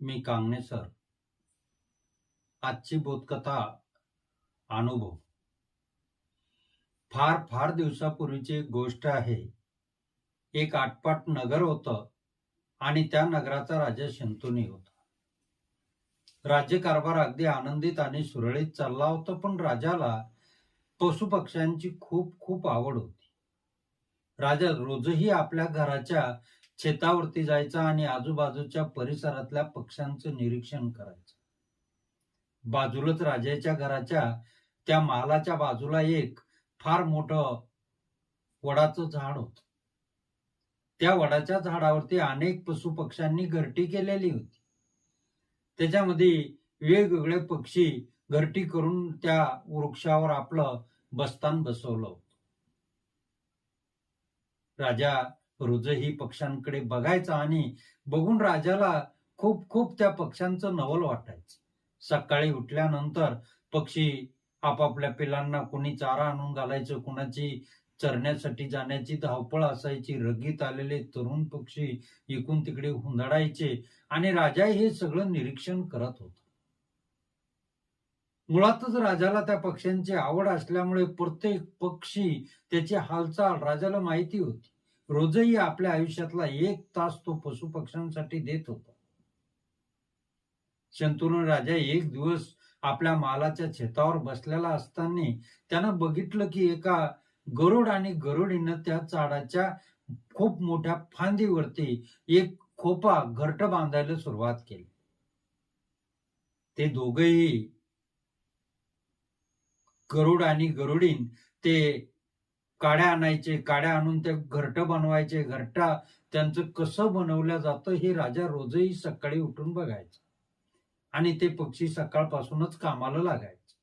मी Kangane sir. आजची बोधकथा अनुभव. फार फार दिवसापूर्वीची एक गोष्ट आहे. एक आटपाट नगर होतं आणि त्या नगराचा राजा शंतुनी होता. राज्यकारभार अगदी आनंदित आणि सुरळीत चालला होता पण राजाला पशुपक्ष्यांची खूप खूप आवड होती. राजा रोजही आपल्या घराच्या शेतावरती जायचा आणि आजूबाजूच्या परिसरातल्या पक्ष्यांचं निरीक्षण करायचं. बाजूलाच राजाच्या घराच्या त्या मालाच्या बाजूला एक फार मोठं वडाचं झाड होत. त्या वडाच्या झाडावरती अनेक पशुपक्ष्यांनी घरटी केलेली होती. त्याच्यामध्ये वेगवेगळे पक्षी घरटी करून त्या वृक्षावर आपलं बस्तान बसवलं होतं. राजा रोजही पक्ष्यांकडे बघायचा आणि बघून राजाला खूप खूप त्या पक्ष्यांचं नवल वाटायचं. सकाळी उठल्यानंतर पक्षी आपापल्या पिलांना कोणी चारा आणून घालायचं कुणाची चरण्यासाठी जाण्याची धावपळ असायची रगीत आलेले तरुण पक्षी इकून तिकडे हुंदडायचे आणि राजा हे सगळं निरीक्षण करत होता. मुळातच राजाला त्या पक्ष्यांची आवड असल्यामुळे प्रत्येक पक्षी त्याची हालचाल राजाला माहिती होती. रोजही आपल्या आयुष्यातला एक तास तो पशु पक्ष्यांसाठी देत होता. शंतनू राजा एक दिवस आपल्या मालाच्या शेतावर बसलेला असताना त्यानं बघितलं की एका गरुड आणि गरुडीनं त्या झाडाच्या खूप मोठ्या फांदीवरती एक खोपा घरट बांधायला सुरुवात केली. ते दोघही गरुड आणि गरुडीन ते काड्या आणायचे काड्या आणून ते घरट बनवायचे. घरटा त्यांचं कसं बनवलं जातं हे राजा रोजही सकाळी उठून बघायचं. आणि ते पक्षी सकाळपासूनच कामाला लागायचे.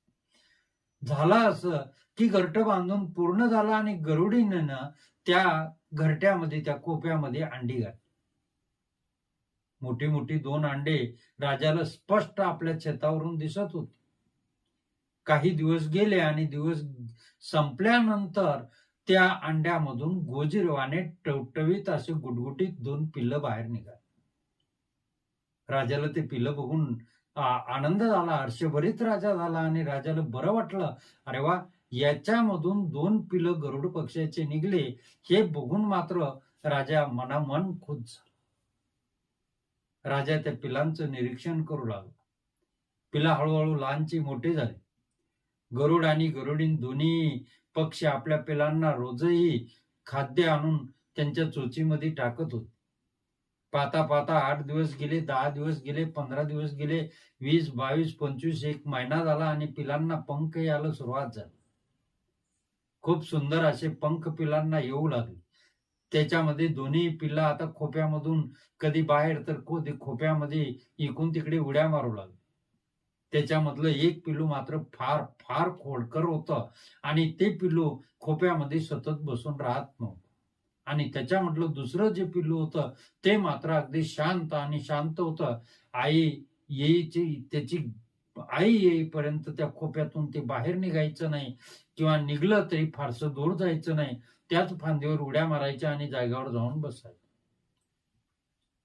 झालं असं की घरट बांधून पूर्ण झालं आणि गरुडीनं त्या घरट्यामध्ये त्या कोप्यामध्ये अंडी घातली. मोठी मोठी दोन अंडे राजाला स्पष्ट आपल्या शेतावरून दिसत होते. काही दिवस गेले आणि दिवस संपल्यानंतर त्या अंड्यामधून गोजीरवाने टवटवीत असे गुटगुटीत दोन पिल्लं बाहेर निघाले. राजाला ते पिल्लं बघून आनंद झाला हर्षभरीत राजा झाला आणि राजाला बरं वाटलं. अरे वा याच्यामधून दोन पिलं गरुड पक्षाचे निघले हे बघून मात्र राजा मनामन खुश झाला. राजा त्या पिलांचं निरीक्षण करू लागला. पिला हळूहळू लहानची मोठी झाली. गरुड आणि गरुडीन दोन्ही पक्षी आपल्या पिलांना रोजही खाद्य आणून त्यांच्या चोचीमध्ये टाकत होते. पाता पाता आठ दिवस गेले दहा दिवस गेले पंधरा दिवस गेले वीस बावीस पंचवीस एक महिना झाला आणि पिलांना पंख यायला सुरुवात झाली. खूप सुंदर असे पंख पिलांना येऊ लागले. त्याच्यामध्ये दोन्ही पिल्ला आता खोप्यामधून कधी बाहेर तर कधी खोप्यामध्ये इकून तिकडे उड्या मारू लागले. त्याच्यामधलं एक पिल्लू मात्र फार फार खोडकर होतं. आणि ते पिल्लू खोप्यामध्ये सतत बसून राहत नव्हतं. आणि त्याच्यामधलं दुसरं जे पिल्लू होतं ते मात्र अगदी शांत आणि शांत होतं. आई येईची त्याची आई येईपर्यंत त्या खोप्यातून ते बाहेर निघायचं नाही किंवा निघलं तरी फारसं दूर जायचं नाही. त्याच फांदीवर उड्या मारायच्या आणि जागेवर जाऊन बसायचं.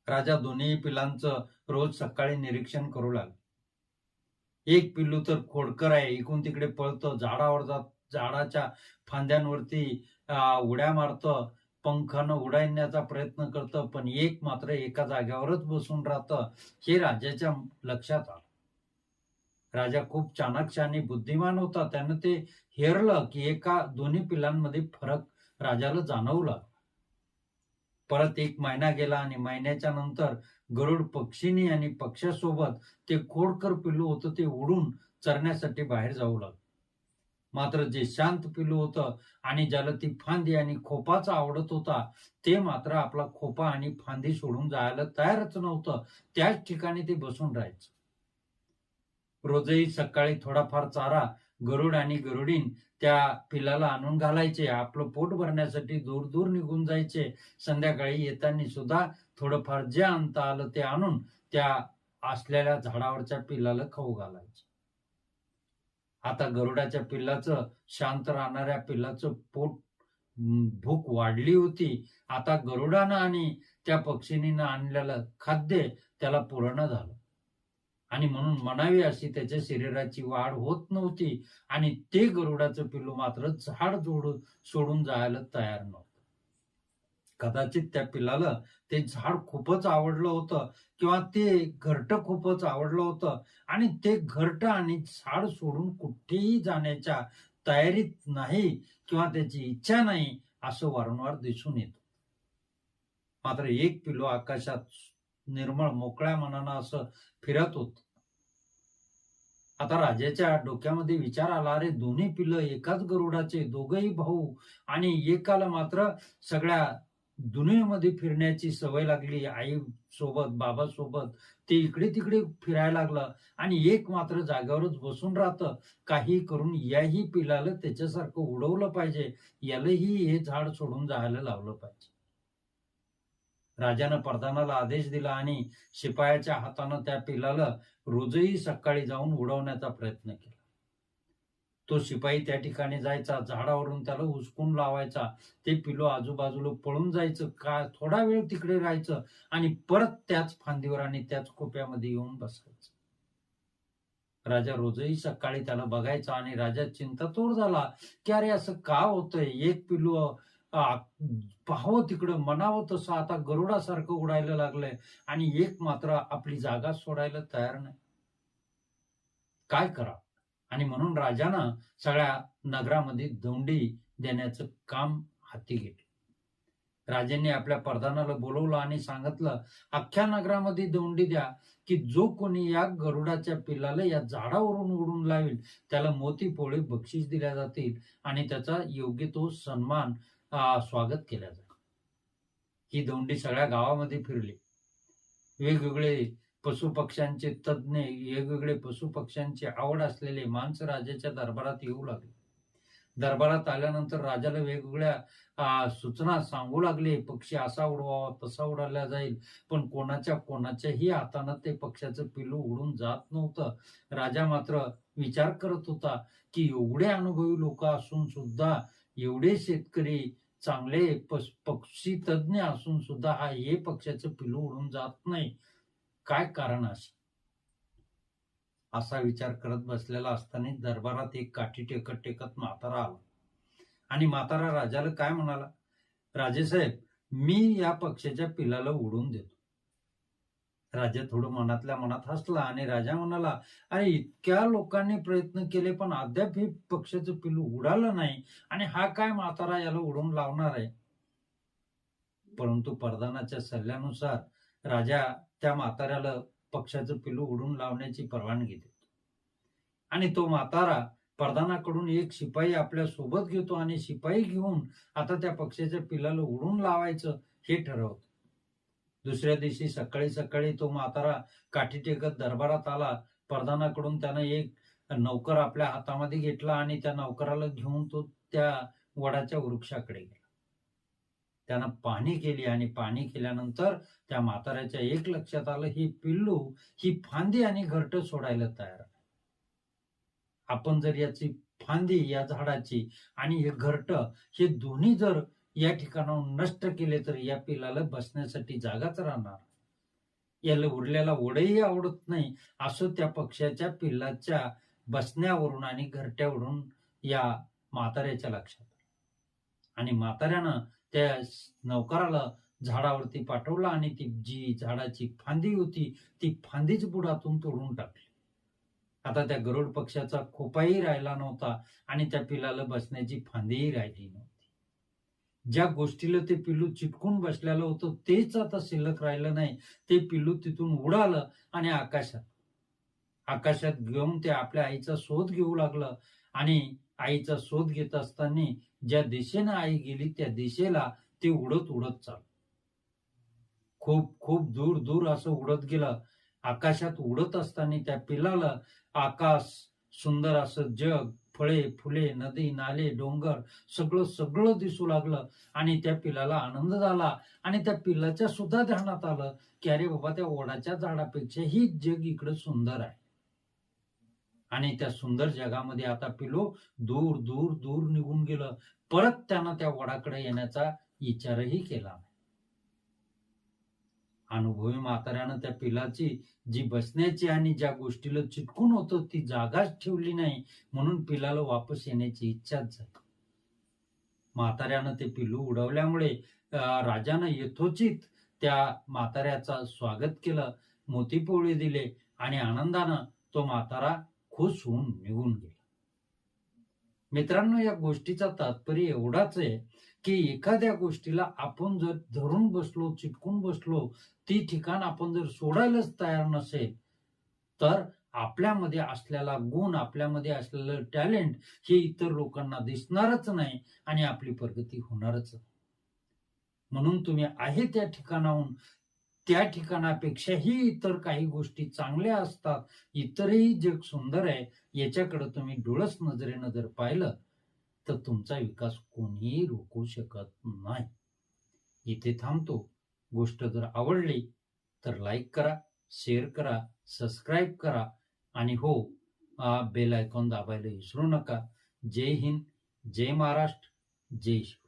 राजा दोन्ही पिलांचं रोज सकाळी निरीक्षण करू लागले. एक पिल्लू तर खोडकर आहे. इकून तिकडे पळतं झाडावर जात झाडाच्या फांद्यांवरती उड्या मारतं पंखानं उडायण्याचा प्रयत्न करतं पण एक मात्र एका जाग्यावरच बसून राहतं हे राजाच्या लक्षात आलं. राजा खूप चाणक्य आणि बुद्धिमान होता. त्यानं ते हेरलं की एका दोन्ही पिलांमध्ये फरक राजाला जाणवला. परत एक महिना गेला आणि महिन्याच्या नंतर गरुड पक्षीनी आणि पक्षासोबत ते खोडकर पिल्लू होतं ते उडून चरण्यासाठी बाहेर जाऊ लागलं. मात्र जे शांत पिल्लू होतं आणि ज्याला ती फांदी आणि खोपाचा आवडत होता ते मात्र आपला खोपा आणि फांदी सोडून जायला तयारच नव्हतं. त्याच ठिकाणी ते बसून राहायचं. रोजही सकाळी थोडाफार चारा गरुड आणि गरुडीन त्या पिलाला आणून घालायचे. आपलं पोट भरण्यासाठी दूर दूर निघून जायचे. संध्याकाळी येताना सुद्धा थोडंफार जे आणता आलं ते आणून त्या असलेल्या झाडावरच्या पिल्लाला खाऊ घालायचे. आता गरुडाच्या पिल्लाचं शांत राहणाऱ्या पिल्लाचं पोट भूक वाढली होती. आता गरुडानं आणि त्या पक्षिणीनं आणलेलं खाद्य त्याला पूर्ण झालं. आणि म्हणून म्हणावी अशी त्याच्या शरीराची वाढ होत नव्हती आणि ते गरुडाचं पिल्लू मात्र झाड जोडून सोडून जायला तयार नव्हतं. कदाचित त्या पिल्लाला ते झाड खूपच आवडलं होतं किंवा ते घरट खूपच आवडलं होतं आणि ते घरट आणि झाड सोडून कुठेही जाण्याच्या तयारीत नाही किंवा त्याची इच्छा नाही असं वारंवार दिसून येतं. मात्र एक पिल्लू आकाशात निर्मळ मोकळ्या मनानं असं फिरत होत. आता राजाच्या डोक्यामध्ये विचार आला अरे दोन्ही पिल्लं एकाच गरुडाचे दोघही भाऊ आणि एकाला मात्र सगळ्या दुनियेमध्ये फिरण्याची सवय लागली. आई सोबत बाबा सोबत ते इकडे तिकडे फिरायला लागलं आणि एक मात्र जागेवरच बसून राहतं. काही करून याही पिलाला त्याच्यासारखं उडवलं पाहिजे. यालाही हे झाड सोडून जायला लावलं पाहिजे. राजानं प्रधानाला आदेश दिला आणि शिपायाच्या हातानं त्या पिलाला रोजही सकाळी जाऊन उडवण्याचा प्रयत्न केला. तो शिपाई त्या ठिकाणी जायचा झाडावरून त्याला उचकून लावायचा. ते पिलो आजूबाजूला पळून जायचं का थोडा वेळ तिकडे राहायचं आणि परत त्याच फांदीवर आणि त्याच खोप्यामध्ये येऊन बसायचं. राजा रोजही सकाळी त्याला बघायचा आणि राजा चिंतातूर झाला की अरे असं का होतंय? एक पिलू पाहावं तिकडं मनावं तसं. आता गरुडासारखं उडायला लागलंय आणि एक मात्र आपली जागा सोडायला तयार नाही. काय करा? आणि म्हणून राजानं सगळ्या नगरामध्ये दोंडी देण्याचं काम हाती घेतलं. राजांनी आपल्या प्रधानाला बोलवलं आणि सांगितलं अख्ख्या नगरामध्ये दौंडी द्या की जो कोणी या गरुडाच्या पिल्लाला या झाडावरून उडून लावेल त्याला मोती पोळे बक्षीस दिल्या जातील आणि त्याचा योग्य तो सन्मान स्वागत केल्या जाईल ही दोंडी सगळ्या गावामध्ये फिरली. वेगवेगळे पशु पक्ष्यांचे तज्ज्ञ वेगवेगळे पशु पक्ष्यांची आवड असलेले माणसं राजाच्या दरबारात येऊ लागले. दरबारात आल्यानंतर राजाला वेगवेगळ्या सूचना सांगू लागले. पक्षी असा उडवावा तसा उडाला जाईल. पण कोणाच्या कोणाच्याही हातानं ते पक्षाचं पिल्लू उडून जात नव्हतं. राजा मात्र विचार करत होता की एवढे अनुभवी लोक असून सुद्धा एवढे शेतकरी चांगले पक्षी तज्ज्ञ असून सुद्धा हा हे पक्षाचं पिल्लू उडून जात नाही. काय कारण असे असा विचार करत बसलेला असताना दरबारात एक काठी टेकत टेकत म्हातारा आला. आणि म्हातारा राजाला काय म्हणाला? राजेसाहेब मी या पक्षाच्या पिलाला उडून देतो. राजा थोडं मनातल्या मनात हसला आणि राजा म्हणाला अरे इतक्या लोकांनी प्रयत्न केले पण अद्याप हे पक्षाचं पिल्लू उडालं नाही. आणि हा काय म्हातारा याला उडून लावणार आहे? परंतु प्रधानाच्या सल्ल्यानुसार राजा त्या म्हाताऱ्याला पक्षाचं पिल्लू उडून लावण्याची परवानगी देतो. आणि तो म्हातारा प्रधानाकडून एक शिपाई आपल्यासोबत घेतो आणि शिपाई घेऊन आता त्या पक्षाच्या पिलाला उडून लावायचं हे ठरवतो. दुसऱ्या दिवशी सकाळी सकाळी तो म्हातारा काठी टेकत दरबारात आला. प्रधानाकडून त्यानं एक नौकर आपल्या हातामध्ये घेतला आणि त्या नौकराला घेऊन तो त्या वडाच्या वृक्षाकडे गेला. त्यानं पाणी केली आणि पाणी केल्यानंतर त्या म्हाताऱ्याच्या एक लक्षात आलं ही पिल्लू ही फांदी आणि घरट सोडायला तयार आपण जर याची फांदी या झाडाची आणि हे घरट हे दोन्ही जर या ठिकाणाहून नष्ट केले तर या पिल्लाला बसण्यासाठी जागाच राहणार याला उरलेला ओढही आवडत नाही असं त्या पक्ष्याच्या पिल्लाच्या बसण्यावरून आणि घरट्यावरून या म्हाताऱ्याच्या लक्षात आलं. आणि म्हाताऱ्यानं त्या नौकराला झाडावरती पाठवला आणि ती जी झाडाची फांदी होती ती फांदीच बुडातून तोडून टाकली. आता त्या गरुड पक्षाचा खोपाही राहिला नव्हता आणि त्या पिल्लाला बसण्याची फांदीही राहिली नव्हती. ज्या गोष्टीला ते पिल्लू चिटकून बसलेलं होतं तेच आता शिल्लक राहिलं नाही. ते पिल्लू तिथून उडालं आणि आकाशात आकाशात घेऊन ते आपल्या आईचा शोध घेऊ लागलं. आणि आईचा शोध घेत असताना ज्या दिशेनं आई गेली त्या दिशेला ते उडत उडत चाल खूप खूप दूर दूर असं उडत गेलं. आकाशात उडत असताना त्या पिल्लाला आकाश सुंदर असं जग फळे फुले नदी नाले डोंगर सगळं सगळं दिसू लागलं. आणि त्या पिल्लाला आनंद झाला. आणि त्या पिल्लाच्या सुद्धा ध्यानात आलं की अरे बाबा त्या ओढाच्या झाडापेक्षा ही जग इकडं सुंदर आहे. आणि त्या सुंदर जगामध्ये आता पिलो दूर दूर दूर निघून गेलं. परत त्यानं त्या वडाकडे येण्याचा विचारही केला नाही. अनुभवी म्हाताऱ्यानं त्या पिलाची जी बसण्याची आणि ज्या गोष्टीला चिटकून होतं ती जागाच ठेवली नाही म्हणून पिलाला वापस येण्याची इच्छाच झाली. म्हाताऱ्यानं ते पिलू उडवल्यामुळे राजानं यथोचित त्या म्हाताऱ्याचा स्वागत केलं मोतीपोळी दिले आणि आनंदानं तो म्हातारा खुश होऊन निघून गेला. मित्रांनो या गोष्टीचा तात्पर्य एवढाच आहे की एखाद्या गोष्टीला आपण जर धरून बसलो चिटकून बसलो ती ठिकाण आपण जर सोडायलाच तयार नसेल तर आपल्यामध्ये असलेला गुण आपल्यामध्ये असलेलं टॅलेंट हे इतर लोकांना दिसणारच नाही आणि आपली प्रगती होणारच म्हणून तुम्ही आहे त्या ठिकाणाहून त्या ठिकाणापेक्षाही इतर काही गोष्टी चांगल्या असतात इतरही जग सुंदर आहे याच्याकडे तुम्ही डोळस नजरेनं जर पाहिलं तर तुमचा विकास कोणीही रोखू शकत नाही. इथे थांबतो. गोष्ट जर आवडली तर लाईक करा शेअर करा सबस्क्राईब करा आणि हो बेल आयकॉन दाबायला विसरू नका. जय हिंद जय महाराष्ट्र जय शिव